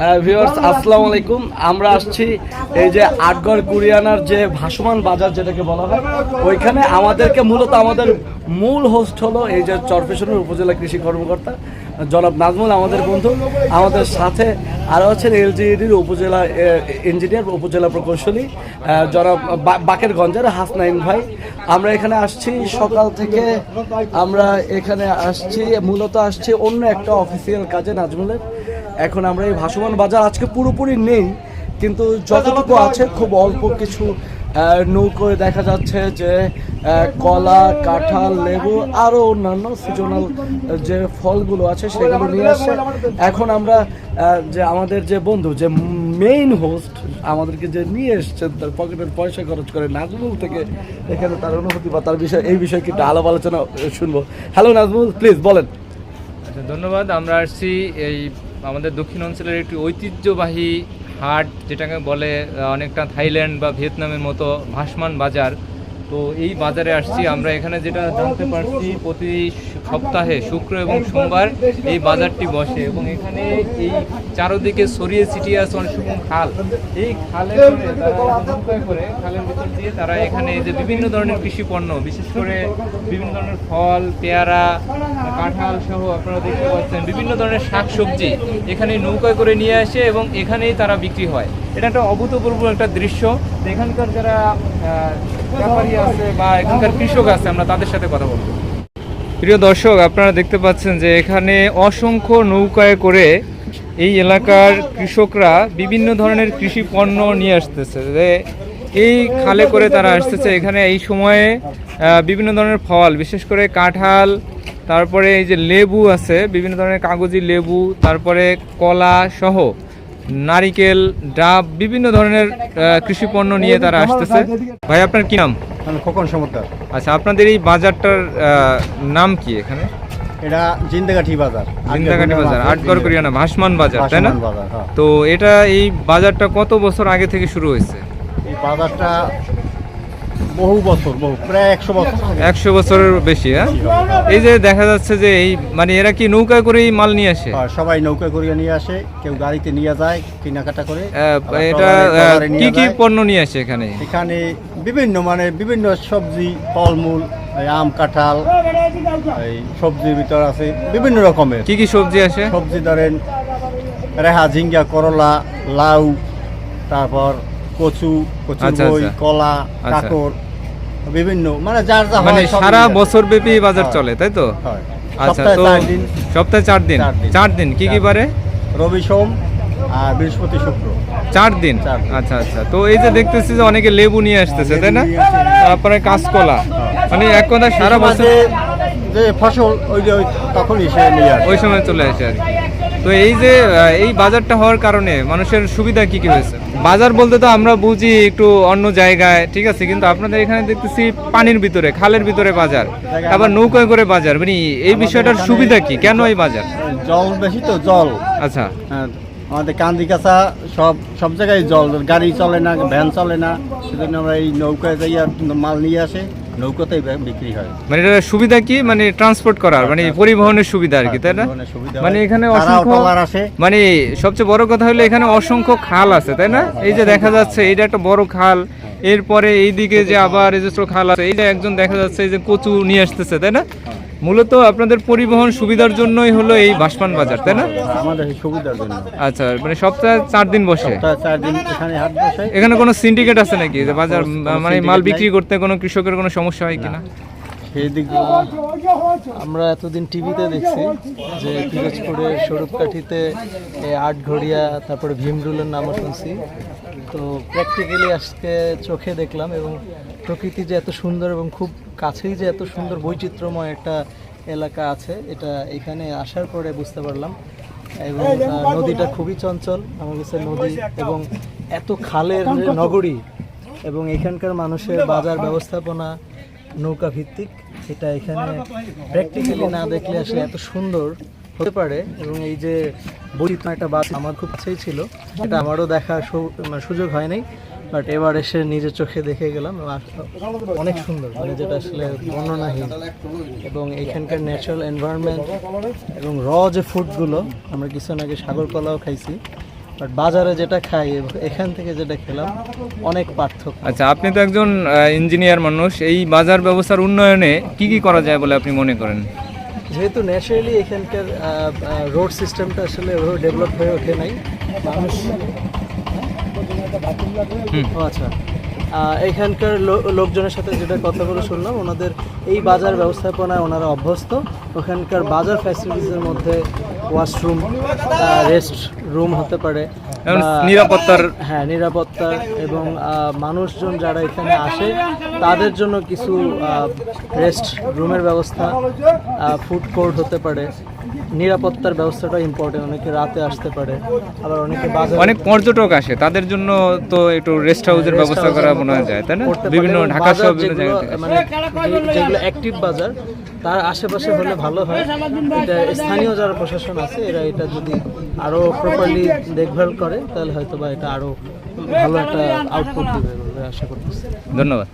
Viewers আসসালামু আলাইকুম। আমরা আসছি এই যে আটগড় কুরিয়ানার যে ভাসমান বাজার যেটাকে বলা হয় ওইখানে আমাদেরকে মূলত আমাদের মূল হোস্ট হলো এই যে চরপেশনের উপজেলা কৃষি কর্মকর্তা জনাব নাজমুল আমাদের বন্ধু। আমাদের সাথে আরও আছেন এলজিইডির উপজেলা ইঞ্জিনিয়ার উপজেলা প্রকৌশলী জনাব বাকেরগঞ্জের হাসনাইন ভাই। আমরা এখানে আসছি সকাল থেকে আমরা এখানে আসছি মূলত আসছি অন্য একটা অফিসিয়াল কাজে নাজমুলের। এখন আমরা এই ভাসমান বাজার আজকে পুরোপুরি নেই, কিন্তু যতটুকু আছে খুব অল্প কিছু নৌকোয় দেখা যাচ্ছে যে কলা, কাঁঠাল, লেবু আরও অন্যান্য সিজনাল যে ফলগুলো আছে সেগুলো নিয়ে আসছে। এখন আমরা যে আমাদের যে বন্ধু, যে মেইন হোস্ট আমাদেরকে যে নিয়ে এসছেন, তার পকেটের পয়সা খরচ করে নাজমুল থেকে, এখানে তার অনুভূতি বা তার বিষয়, এই বিষয়ে কিন্তু আলাপ আলোচনা শুনব? হ্যালো নাজমুল প্লিজ বলেন। আচ্ছা ধন্যবাদ। আমরা আসছি এই আমাদের দক্ষিণ অঞ্চলের একটি ঐতিহ্যবাহী হাট, যেটাকে বলে অনেকটা থাইল্যান্ড বা ভিয়েতনামের মতো ভাসমান বাজার। তো এই বাজারে আসছি। আমরা এখানে যেটা জানতে পারছি, প্রতি সপ্তাহে শুক্র এবং সোমবার এই বাজারটি বসে এবং এখানে এই চারদিকে ছড়িয়ে ছিটিয়ে আছে অনেক খাল। এই খালে করে, খালের ভিতর তারা এখানে যে বিভিন্ন ধরনের কৃষি পণ্য, বিশেষ করে বিভিন্ন ধরনের ফল, পেয়ারা, কাঁঠাল সহ আপনারা দেখতে পাচ্ছেন বিভিন্ন ধরনের শাকসবজি এখানে নৌকায় করে নিয়ে আসে এবং এখানেই তারা বিক্রি হয়। এটা একটা অভূতপূর্ব একটা দৃশ্য। এখানকার যারা ব্যাপারী আছে বা এখানকার কৃষক আছে, আমরা তাদের সাথে কথা বলব। প্রিয় দর্শক, আপনারা দেখতে পাচ্ছেন যে এখানে অসংখ্য নৌকায় করে এই এলাকার কৃষকরা বিভিন্ন ধরনের কৃষি পণ্য নিয়ে আসতেছে। যে এই খালে করে তারা আসতেছে। এখানে এই সময়ে আহ, বিভিন্ন ধরনের ফল বিশেষ করে কাঁঠাল তারপরে এই যে লেবু আছে বিভিন্ন ধরনের কাগজি লেবু তারপরে কলা সহ নারিকেল ডাব বিভিন্ন ধরনের কৃষি পণ্য নিয়ে তারা আসতেছে। ভাই আপনার কি নাম? খোকন সমুদ্র আচ্ছা আপনাদের এই বাজারটার আহ, নাম কি এখানে? এটা জিন্দাগাঠি বাজার। জিন্দাগাটি বাজার আটগড় করিয়ানা ভাসমান বাজার তাই না? হ্যাঁ। তো এটা এই বাজারটা কত বছর আগে থেকে শুরু হয়েছে? এই বাজারটা বহু বছর বহু প্রায় একশো বছর। একশো বছরের বেশি হ্যাঁ? এই যে দেখা যাচ্ছে যে এই মানে এরা কি নৌকায় করেই মাল নিয়ে আসে? আর সবাই নৌকা করিয়ে নিয়ে আসে কেউ গাড়িতে নিয়ে যায় কেনাকাটা করে এটা কি কি পণ্য নিয়ে আসে এখানে? এখানে বিভিন্ন মানে বিভিন্ন সবজি ফলমূল আম কাঁঠাল এই সবজির ভিতর আছে বিভিন্ন রকমের। কি কি সবজি আসে? সবজি ধরেন রেহা ঝিঙ্গা করলা লাউ তারপর কচু কচু আচ্ছা, বই আচ্ছা। কলা আচ্ছা। কাকর বিভিন্ন মানে যার যা মানে সারা বছর ব্যাপী বাজার চলে তাই তো? আচ্ছা তো চার দিন। সপ্তাহে চার দিন? চার দিন। কি কি বারে? রবি সোম আর বৃহস্পতি শুক্র। চার দিন? আচ্ছা আচ্ছা। তো এই যে দেখতেছি যে অনেকে লেবু নিয়ে আসতেছে তাই না। তারপরে কাঁচকলা। মানে এক কথা সারা বছর যে ফসল ওই যে ওই তখনই সে নিয়ে ওই সময় চলে আসে আর কি। তো এই যে এই বাজারটা হওয়ার কারণে মানুষের সুবিধা কি কি হয়েছে? বাজার বলতে তো আমরা বুঝি একটু অন্য জায়গায় ঠিক আছে কিন্তু আপনাদের এখানে দেখতেছি পানির ভিতরে খালের ভিতরে বাজার আবার নৌকায় করে বাজার মানে এই বিষয়টার সুবিধা কি? কেন এই বাজার? জল বেশি তো জল। আচ্ছা। হ্যাঁ, আমাদের কান্দি কাছা সব সব জায়গায় জল গাড়ি চলে না ভ্যান চলে না সেজন্য আমরা এই নৌকায় যাইয়া মাল নিয়ে আসে। নৌকাতেই বিক্রি হয়। মানে এটার সুবিধা কি? মানে ট্রান্সপোর্ট করার মানে পরিবহনের সুবিধা আর কি তাই না? মানে এখানে অসংখ্য মানে সবচেয়ে বড় কথা হলো এখানে অসংখ্য খাল আছে তাই না? এই যে দেখা যাচ্ছে এটা একটা বড় খাল। এরপরে এইদিকে যে আবার এই যে খাল আছে এই যে একজন দেখা যাচ্ছে এই যে কচু নিয়ে আসতেছে তাই না? মূলত আপনাদের পরিবহন সুবিধার জন্যই হলো এই ভাসমান বাজার তাই না? আমাদের সুবিধার জন্য। আচ্ছা মানে সপ্তাহে চার দিন বসে? চার দিন এখানে হাট বসে। এখানে কোনো সিন্ডিকেট আছে নাকি? যে বাজার মানে মাল বিক্রি করতে কোনো কৃষকের কোনো সমস্যা হয় কিনা? আমরা এতদিন টিভিতে দেখছি যে পিরোজপুরের স্বরূপকাঠিতে এই আটঘড়িয়া তারপরে ভীমরুলের নামও শুনছি। তো প্র্যাকটিক্যালি আজকে চোখে দেখলাম এবং প্রকৃতি যে এত সুন্দর এবং খুব কাছেই যে এত সুন্দর বৈচিত্র্যময় একটা এলাকা আছে, এটা এখানে আসার পরে বুঝতে পারলাম। এবং নদীটা খুবই চঞ্চল, আমার কাছে নদী এবং এত খালের নগরী এবং এখানকার মানুষের বাজার ব্যবস্থাপনা, নৌকা ভিত্তিক, এটা এখানে প্র্যাকটিক্যালি না দেখলে আসলে এত সুন্দর হতে পারে। এবং এই যে বৈচিত্র্য একটা বাস আমার খুব কাছেই ছিল, এটা আমারও দেখার মানে সুযোগ হয়নি বাট এবার এসে নিজের চোখে দেখে গেলাম অনেক সুন্দর। মানে যেটা আসলে বর্ণনাহীন। এবং এখানকার ন্যাচারাল এনভায়রনমেন্ট এবং র যে ফুডগুলো আমরা কিছুদিন আগে সাগর কলাও খাইছি। বাট বাজারে যেটা খাই এখান থেকে যেটা খেলাম অনেক পার্থক্য। আচ্ছা আপনি তো একজন ইঞ্জিনিয়ার মানুষ। এই বাজার ব্যবস্থার উন্নয়নে কি কি করা যায় বলে আপনি মনে করেন? যেহেতু ন্যাচারালি এখানকার রোড সিস্টেমটা আসলে ওভাবে ডেভেলপ হয়ে ওঠে নাই। মানুষ ও আচ্ছা। এখানকার লোকজনের সাথে যেটা কথা বলে শুনলাম ওনাদের এই বাজার ব্যবস্থাপনায় ওনারা অভ্যস্ত। ওখানকার বাজার ফ্যাসিলিটিসের মধ্যে ওয়াশরুম রেস্ট রুম হতে পারে নিরাপত্তার হ্যাঁ নিরাপত্তা এবং মানুষজন যারা এখানে আসে তাদের জন্য কিছু রেস্ট রুমের ব্যবস্থা ফুড কোর্ট হতে পারে। নিরাপত্তার ব্যবস্থাটা ইম্পর্টেন্ট অনেকে রাতে আসতে পারে আবার অনেকে অনেক পর্যটক আসে তাদের জন্য তো একটু রেস্ট হাউসের ব্যবস্থা করা মনে হয় যায় তাই না? বিভিন্ন ঢাকা সহ বিভিন্ন জায়গা মানে যেগুলো অ্যাক্টিভ বাজার তার আশেপাশে হলে ভালো হয়। এটা স্থানীয় যারা প্রশাসন আছে এরা এটা যদি আরও প্রপারলি দেখভাল করে তাহলে হয়তো বা এটা আরও ভালো একটা আউটপুট দিবে আশা করতেছি। ধন্যবাদ।